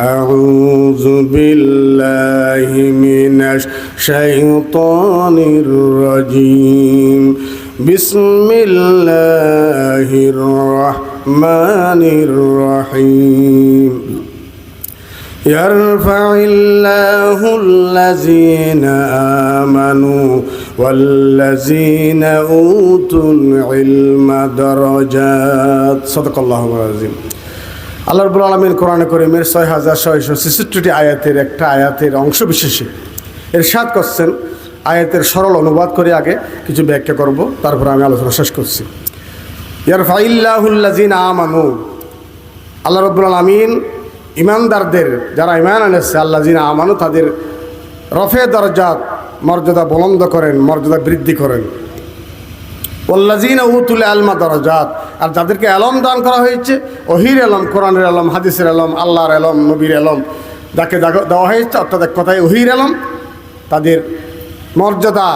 أعوذ بالله من الشيطان الرجيم بسم الله الرحمن الرحيم يرفع الله الذين آمنوا والذين أوتوا العلم درجات صدق الله العظيم আল্লাহ রবুল আলমিন কোরআনে করিমের ছয় হাজার ছয়শো ছেষট্টিটি আয়াতের একটা আয়াতের অংশ বিশেষে এর সাত করছেন। আয়াতের সরল অনুবাদ করে আগে কিছু ব্যাখ্যা করব, তারপর আমি আলোচনা শেষ করছি। ইয়ার ফাইল্লাহুল্লাজিন আমানু। আল্লাহ রব্বুল আলমিন ইমানদারদের যারা ইমান আনেছে আল্লাহ জিনা আমানু, তাদের রফে দরজাত মর্যাদা বলন্দ করেন, মর্যাদা বৃদ্ধি করেন। ওল্লাজিন উতুল আলমা দরজাত। আর যাদেরকে আলম দান করা হয়েছে অহির এলম, কোরআনের আলম হাদিসের আলম আল্লাহর এলম, নবীর আলম যাকে দেওয়া হয়েছে, অর্থাৎ এক কথায় অহির এলম, তাদের মর্যাদা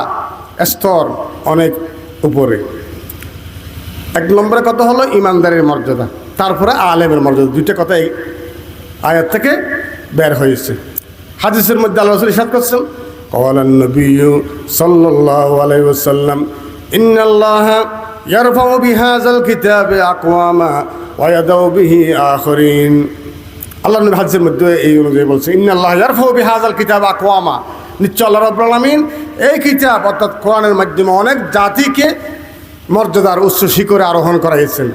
স্তর অনেক উপরে। এক নম্বরে কথা হলো ইমানদারের মর্যাদা, তারপরে আলেমের মর্যাদা, দুইটা কথাই আয়ের থেকে বের হয়েছে। হাদিসের মধ্যে আল্লাহ করছেন, কওয়ালান নবী সাল্লাল্লাহু আলাইহি সাল্লাম إن الله يرفع بهذا الكتاب أقواما ويدعو به آخرين আল্লাহ নবী হাদিসের মধ্যে এই অনুযায়ী বলছে ইন্না আল্লাহ ইয়ারফাউ বিহাজাল কিতাব আকওয়ামা নিশ্চয় আল্লাহ রাব্বুল আলামিন এই কিতাব অর্থাৎ কোরআনের মাধ্যমে অনেক জাতিকে মর্যাদার উচ্চ শিখরে আরোহণ করাইছেন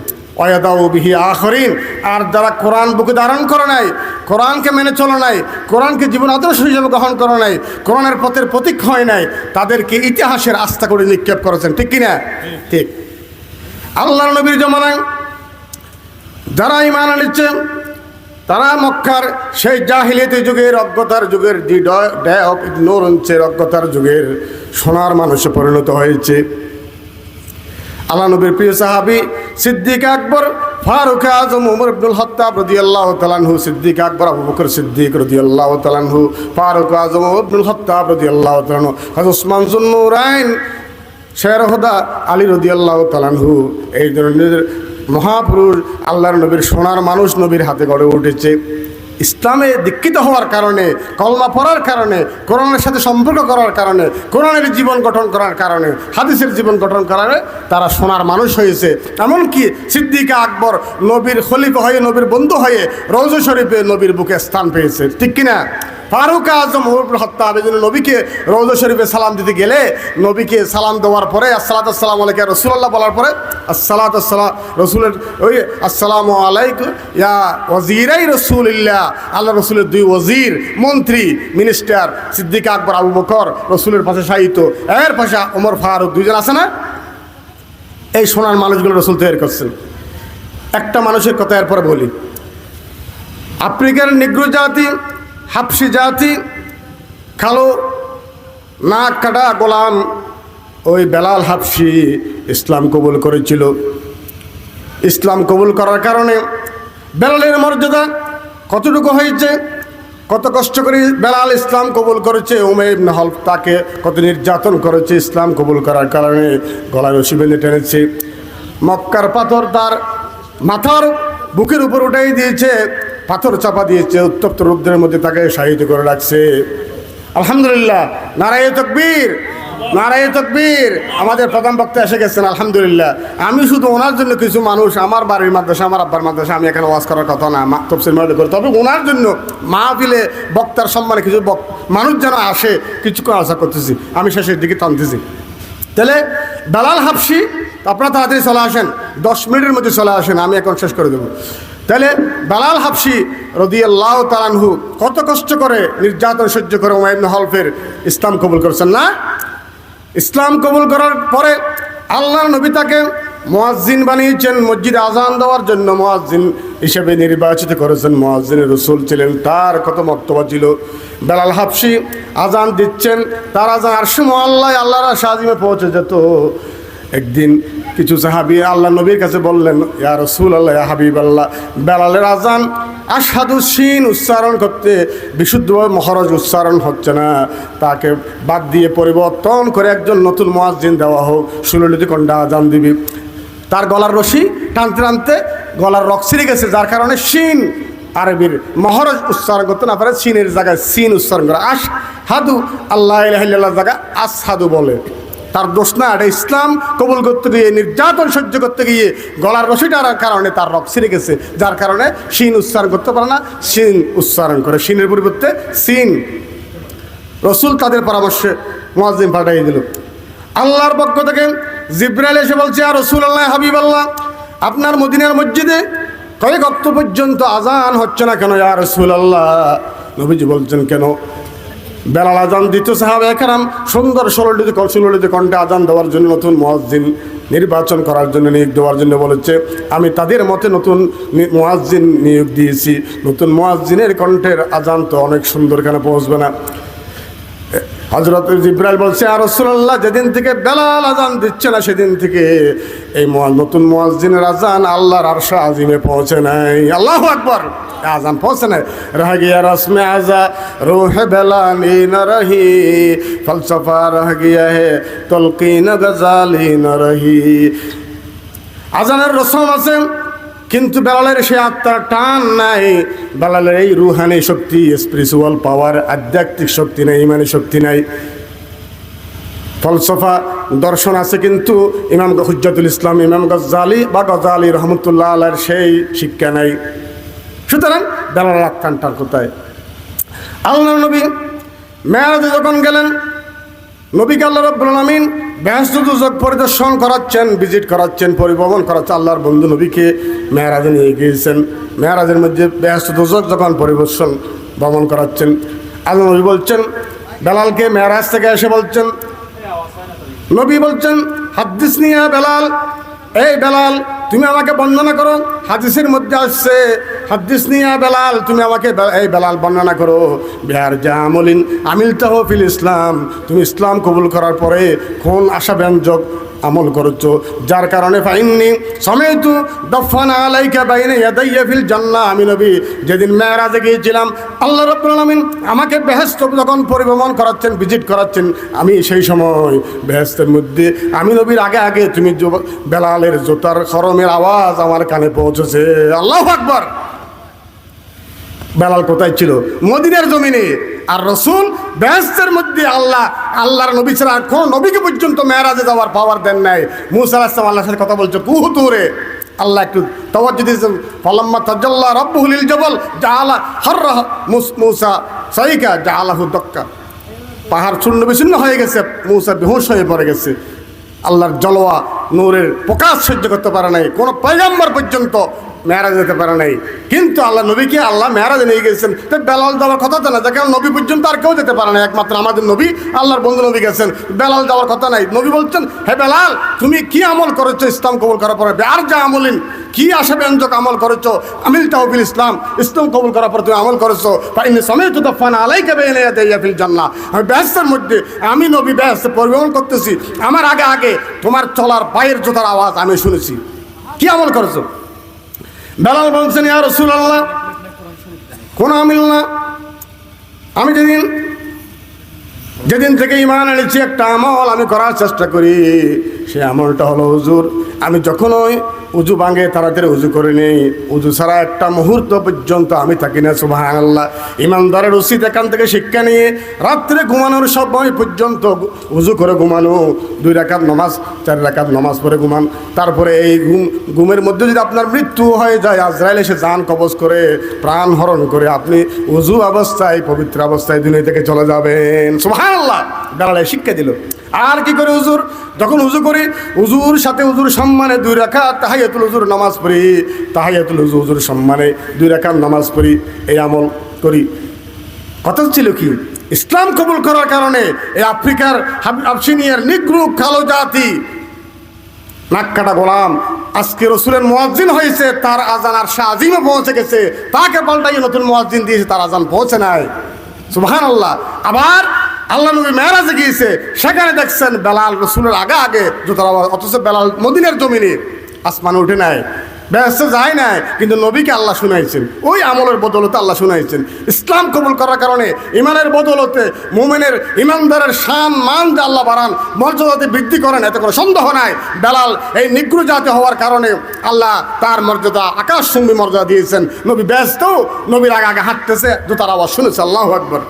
অয়াদাউ বিহি আখরিন আর যারা কোরআন বুকে ধারণ করে নাই কোরআনকে মেনে চলে নাই, কোরআনকে জীবন আদর্শ হিসেবে গ্রহণ করো নাই, কোরআনের পথের প্রতীক হয় নাই, তাদেরকে ইতিহাসের আস্থা করে নিক্ষেপ করেছেন, ঠিক কিনা? ঠিক। আল্লাহ নবীর জমানায় যারা ইমান আনিচ্ছে তারা মক্কার সেই জাহিলিয়াতি যুগের অজ্ঞতার যুগের ইগনোরেন্সের অজ্ঞতার যুগের সোনার মানুষে পরিণত হয়েছে। আল্লাহ নবীর প্রিয় সাহাবি সিদ্দিক আকবর ফারুক আজম উমর আব্দুল হত্তাব রদি আল্লাহ তালানহু সিদ্দিক আকবর, আবু বকর সিদ্দিক রদি আল্লাহ তালানহু ফারুক আজম আব্দুল হত্তাব রদি আল্লাহ তালানহু হজ উসমান জুন্নুরাইন শের হদা আলী রদি আল্লাহ তালানহু এই ধরনের মহাপুরুষ আল্লাহর নবীর সোনার মানুষ নবীর হাতে গড়ে উঠেছে। ইসলামে দীক্ষিত হওয়ার কারণে, কলমা পড়ার কারণে, কোরআনের সাথে সম্পর্ক করার কারণে, কোরআনের জীবন গঠন করার কারণে, হাদিসের জীবন গঠন করার তারা সোনার মানুষ হয়েছে। এমনকি সিদ্দিকা আকবর নবীর খলিফা হয়ে, নবীর বন্ধু হয়ে রৌজ শরীফে নবীর বুকে স্থান পেয়েছে। ঠিক কিনা? ফারুক আজম হত্যা আবেদন নবীকে রৌজ শরীফে সালাম দিতে গেলে নবীকে সালাম দেওয়ার পরে আসসালাত আসসালাম আলাইকা রসুল্লাহ বলার পরে আসসালাত আসসালাম রসুলের ওই আসসালাম আলাইকুম ইয়া ওয়াজিরাই রসুলিল্লাহ আল্লাহ রসুলের দুই ওজির মন্ত্রী, minister, Siddique Akbar, Abu Bakr, রসুলের পাশে সাহিত্য এর পাশে ওমর ফারুক, দুইজন আছে না? এই সোনার মানুষগুলো রসুল তৈরি করছেন। একটা মানুষের কথা এরপরে বলি। আফ্রিকার নিগ্রো জাতি, হাফসি জাতি, কালো নাক কাটা গোলাম ওই বেলাল হাফসি ইসলাম কবুল করেছিল। ইসলাম কবুল করার কারণে বেলালের মর্যাদা কতটুকু হয়েছে, কত কষ্ট করে বেলাল ইসলাম কবুল করেছে, উমের নহল তাকে কত নির্যাতন করেছে, ইসলাম কবুল করার কারণে গলায় রশি বেঁধে টেনেছে। মক্কার পাথর তার মাথার বুকের উপর উঠাই দিয়েছে, পাথর চাপা দিয়েছে, উত্তপ্ত রুদ্রের মধ্যে তাকে সাহিত্য করে রাখছে। আলহামদুলিল্লাহ, নারায় তকবীর নারায় তকবীর। আমাদের প্রধান বক্তা এসে গেছেন, আলহামদুলিল্লাহ। আমি শুধু ওনার জন্য কিছু মানুষ, আমার বাড়ির মাদ্রাসা, আমার আব্বার মাদ্রাসা, আমি এখানে ওয়াজ করার কথা না তফসিল মধ্যে করি। তবে ওনার জন্য মাহফিলে বক্তার সম্মানে কিছু মানুষ যেন আসে, কিছুক্ষণ আশা করতেছি। আমি শেষের দিকে টানতেছি। তাহলে দালাল হাফসি আপনারা তাড়াতাড়ি চলে আসেন, দশ মিনিটের মধ্যে চলে আসেন, আমি এখন শেষ করে দেবো। তাহলে দালাল হাফসি রদিয়াল্লাহ তালানহু কত কষ্ট করে নির্যাতন সহ্য করে ওমাইবনে হলফের ইসলাম কবুল করেছেন না? ইসলাম কবুল করার পরে আল্লাহর নবী তাকে মোয়াজ্জিন বানিয়েছেন, মসজিদে আজান দেওয়ার জন্য মোয়াজ্জিন হিসেবে নির্বাচিত করেছেন। মোয়াজ্জিনের রসুল ছিলেন, তার কত মর্তবা ছিল। বেলাল হাফসি আজান দিচ্ছেন, তার আজান আর সময় আল্লাহ, আল্লাহর সাজিমে পৌঁছে যেত। একদিন কিছু সাহাবি আল্লাহ নবীর কাছে বললেন, ইয়া রসুল আল্লাহ হাবিব আল্লাহ বেলালের আজান আসাদু সিন উচ্চারণ করতে বিশুদ্ধভাবে মহরজ উচ্চারণ হচ্ছে না। তাকে বাদ দিয়ে পরিবর্তন করে একজন নতুন মোয়াজ্জিন দেওয়া হোক। সুললিত কন্ডা আজান দিবি? তার গলার রশি টানতে টানতে গলার রক ছিঁড়ে গেছে, যার কারণে শিন আরবির মহরজ উচ্চারণ করতে না পারে, সিনের জায়গায় সিন উচ্চারণ করে। আস হাদু, আল্লাহ জায়গায় আস হাদু বলে। তার দোষ না, এটা ইসলাম কবুল করতে গিয়ে, নির্যাতন সহ্য করতে গিয়ে গলার রসিটার কারণে তার রক ছিঁড়ে গেছে। যার কারণে সিন উচ্চারণ করতে পারে না, সিন উচ্চারণ করে। সিনের পরিবর্তে সিন। রসুল তাদের পরামর্শে মোয়াজিম পাঠিয়ে দিল। আল্লাহর পক্ষ থেকে জিব্রাইল এসে বলছে আর রসুল আল্লাহ হাবিব আল্লাহ আপনার মদিনার মসজিদে কয়েক অক্ত পর্যন্ত আজান হচ্ছে না কেন, ইয়া রসুল আল্লাহ নবীজি বলছেন, কেন? বেলাল আজান দ্বিতীয় সাহাব একরাম সুন্দর ষোলোটিতে ষোলোটিতে কণ্ঠে আজান দেওয়ার জন্য নতুন মহাজিন নির্বাচন করার জন্য নিয়োগ দেওয়ার জন্য বলেছে। আমি তাদের মতে নতুন মহাজিন নিয়োগ দিয়েছি। নতুন মহাজিনের কণ্ঠের আজান তো অনেক সুন্দর, কেন পৌঁছবে না? হজরত ইব্রাহিম বলছে আর রসুল্লাহ যেদিন থেকে বেলাল আজান দিচ্ছে না, সেদিন থেকে এই নতুন মোয়াজিনের আজান আল্লাহর আরশা আজিমে পৌঁছে নাই। আল্লাহ আকবর। আজান পৌঁছে নাই। রহ গিয়া রসমে আজা রোহ বেলানি ন রহি ফলসফা রহ গিয়া হে, তলকিন গজালি ন রহি আজানের রসম আছে কিন্তু বেলালের সে আত্মার টান নাই। বেলালের এই রুহানি শক্তি স্পিরিচুয়াল পাওয়ার আধ্যাত্মিক শক্তি নাই, ইমানি শক্তি নাই। ফলসফা দর্শন আছে কিন্তু ইমাম হুজ্জাতুল ইসলাম, ইমাম গজ্জালি বা গজালি রহমতুল্লাহ আলার সেই শিক্ষা নাই। সুতরাং বেলালের আত্মানটার কোথায়? আল্লাহ নবী মেয়ারাজে যখন গেলেন, নবীকে আল্লাহ রব্বুল আলমিন ব্যস্ত দুজক পরিদর্শন করাচ্ছেন ভিজিট করাচ্ছেন, পরিভ্রমণ করাচ্ছেন আল্লাহর বন্ধু নবীকে। মেয়ারাজে নিয়ে গিয়েছেন। মেয়ারাজের মধ্যে ব্যস্ত দুজক যখন পরিদর্শন, ভ্রমণ করাচ্ছেন। আল্লাহ নবী বলছেন, বেলালকে মেয়ারাজ থেকে এসে বলছেন, নবী বলছেন, হাদিস নিয়ে বেলাল, এই বেলাল, তুমি আমাকে বন্দনা করো, হাদিসের মধ্যে আসছে হাদিস নিয়ে বেলাল, তুমি আমাকে এই বেলাল বর্ণনা করো। বিহার জামলিন আমিল তাহফিল ইসলাম, তুমি ইসলাম কবুল করার পরে কোন আশা ব্যঞ্জক আমল করেছ? যার কারণে ফাইননি সমেতু দফানা আলাইকা বাইনে ইয়াদাইয়া ফিল জান্নাহ, আমি নবী, যেদিন মেয়েরাজে গিয়েছিলাম, আল্লাহ রাব্বুল আলামিন আমাকে বেহেশত যখন পরিভ্রমণ করাচ্ছেন ভিজিট করাচ্ছেন, আমি সেই সময় বেহেস্তের মধ্যে, আমি নবীর আগে আগে তুমি বেলালের জোতার খরমের আওয়াজ আমার কানে পৌঁছেছে। আল্লাহ আকবার! বেলাল কোথায় ছিল? মদিনার জমিনে। আর রসুল ব্যস্তের মধ্যে আল্লাহ, আল্লাহর নবী ছাড়া কোনো নবীকে পর্যন্ত মেয়েরাজে যাওয়ার পাওয়ার দেন নাই। মুসা আসলাম আল্লাহর সাথে কথা বলছে কুহু তুরে আল্লাহ একটু তওয়াজ্জু দিয়েছেন, ফলাম্মা তাজাল্লা রব্বুহুল জবল, জাআলা হররাহ মুস- মুসা সাইকা, জাআলাহু দক্কা। পাহাড় চূর্ণ বিচ্ছিন্ন হয়ে গেছে, মৌসা বেহুশ হয়ে পড়ে গেছে। আল্লাহর জলোয়া নূরের প্রকাশ সহ্য করতে পারে নাই। কোনো পয়গাম্বার পর্যন্ত মেয়ারা যেতে পারে নাই। কিন্তু আল্লাহ নবীকে আল্লাহ মেয়ারাজে নিয়ে গেছেন। তো বেলাল যাওয়ার কথা তো না কারণ নবী পর্যন্ত আর কেউ যেতে পারে না একমাত্র আমাদের নবী, আল্লাহর বন্ধু নবী গেছেন। বেলাল যাওয়ার কথা নাই। নবী বলছেন, হে বেলাল, তুমি কি আমল করেছ ইসলাম কবুল করার পরে? আর যা আমলিন, কি আশা ব্যঞ্জক আমল করেছ? আমিল তাহবিল ইসলাম ইসলাম কবুল করার পর তুমি আমল করেছ? পাইনি সমেত দফান আলাইকে বেনে দেয়া ফিল জান্নাহ। আমি ব্যস্তের মধ্যে, আমি নবী ব্যস্ত পরিবহন করতেছি। আমার আগে আগে তোমার চলার পায়ের জোতার আওয়াজ আমি শুনেছি। কি আমল করেছ? বেলাল বলছেন, ইয়া রসুল আল্লাহ কোনো আমিল না। আমি যেদিন যেদিন থেকে ইমান এনেছি, একটা আমল আমি করার চেষ্টা করি। সে আমলটা হলো হুজুর। আমি যখনই উজু ভাঙে তাড়াতাড়ি উজু করে নেই। উজু ছাড়া একটা মুহূর্ত পর্যন্ত আমি থাকি না সুবাহ আল্লাহ ইমানদারের উচিত এখান থেকে শিক্ষা নিয়ে রাত্রে ঘুমানোর সময় পর্যন্ত উজু করে ঘুমানো। দুই রাকাত নমাজ, চার রাকাত নমাজ পড়ে ঘুমান। তারপরে এই ঘুম ঘুমের মধ্যে যদি আপনার মৃত্যু হয়ে যায়, আজরাইল এসে যান কবজ করে, প্রাণ হরণ করে আপনি উজু অবস্থায়, পবিত্র অবস্থায় দুনিয়া থেকে চলে যাবেন। সুবাহ আল্লাহ বেলালে শিক্ষা দিল। আর কি করে উজুর যখন উজু করি উজুর সাথে উজুর সম্মানে দুই রাখা তাহাইয়াতুল হুজুর নামাজ পড়ি, তাহাইয়াতুল হুজুর হুজুর সম্মানে দুই রাখার নামাজ পড়ি, এই আমল করি। কথা ছিল কি? ইসলাম কবুল করার কারণে এই আফ্রিকার আবসিনিয়ার নিগ্রু কালো জাতি, নাক কাটা গোলাম, আজকে রসুলের মোয়াজ্জিন হয়েছে, তার আজান আর শাহ আজিমে পৌঁছে গেছে, তাকে পাল্টাইয়ে নতুন মোয়াজ্জিন দিয়েছে, তার আজান পৌঁছে নাই। সুবহান আল্লাহ আবার আল্লাহ নবী মেহরাজে গিয়েছে সেখানে দেখছেন বেলাল রসুলের আগে আগে জুতার অথচ বেলাল মদিনের জমিনে আসমানে উঠে নেয় ব্যস্ত যায় নাই, কিন্তু নবীকে আল্লাহ শুনাইছেন। ওই আমলের বদলতে আল্লাহ শুনাইছেন। ইসলাম কবুল করার কারণে, ইমানের বদলতে মোমেনের ইমানদারের শান, মান যে আল্লাহ বাড়ান, মর্যাদাতে বৃদ্ধি করেন, এতে কোনো সন্দেহ নাই। বেলাল এই নিগ্র জাতি হওয়ার কারণে আল্লাহ তার মর্যাদা আকাশসম্বী মর্যাদা দিয়েছেন। নবী ব্যস্ত নবীর আগে আগে হাঁটতেছে, জুতার আওয়াজ শুনেছে, আল্লাহ আকবর।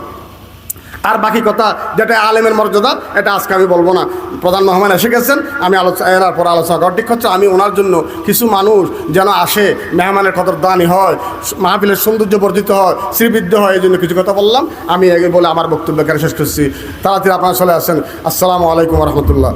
আর বাকি কথা যেটা আলেমের মর্যাদা, এটা আজকে আমি বলব না। প্রধান মহমান এসে গেছেন, আমি আলোচনা এর পর আলোচনা করার ঠিক হচ্ছে, আমি ওনার জন্য কিছু মানুষ যেন আসে, মেহমানের কদর দানি হয়, মাহফিলের সৌন্দর্য বর্ধিত হয়, শ্রীবৃদ্ধ হয়, এই জন্য কিছু কথা বললাম। আমি বলে আমার বক্তব্য শেষ করছি। তাড়াতাড়ি আপনারা চলে আসেন। আসসালামু আলাইকুম রহমতুল্লাহ।